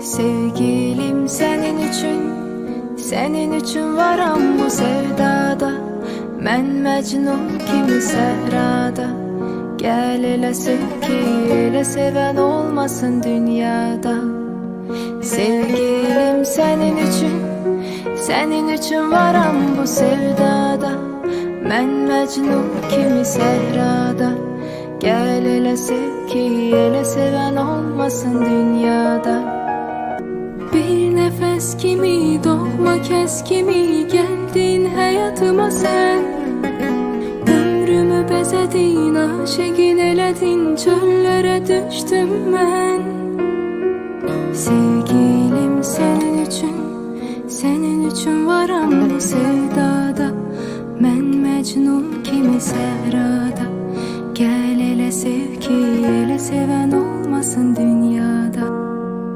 Sevgilim senin için Senin için varam bu sevdada. Mən Məcnun kimi səhrada Gəl eləsin ki elə sevən olmasın dünyada. Sevgilim senin için Senin için varam bu sevdada. Mən Məcnun kimi səhrada Gəl elə sev ki elə sevən olmasın dünyada Bir nefes kimi doğma kez kimi geldin hayatıma sen. Ömrümü bezedin aşıkın eledin çöllere düştüm ben. Sevgilim senin için senin için varam bu sevdada. Ben Mecnun kimi sehrada Gel ele sev ki ele seven olmasın dünya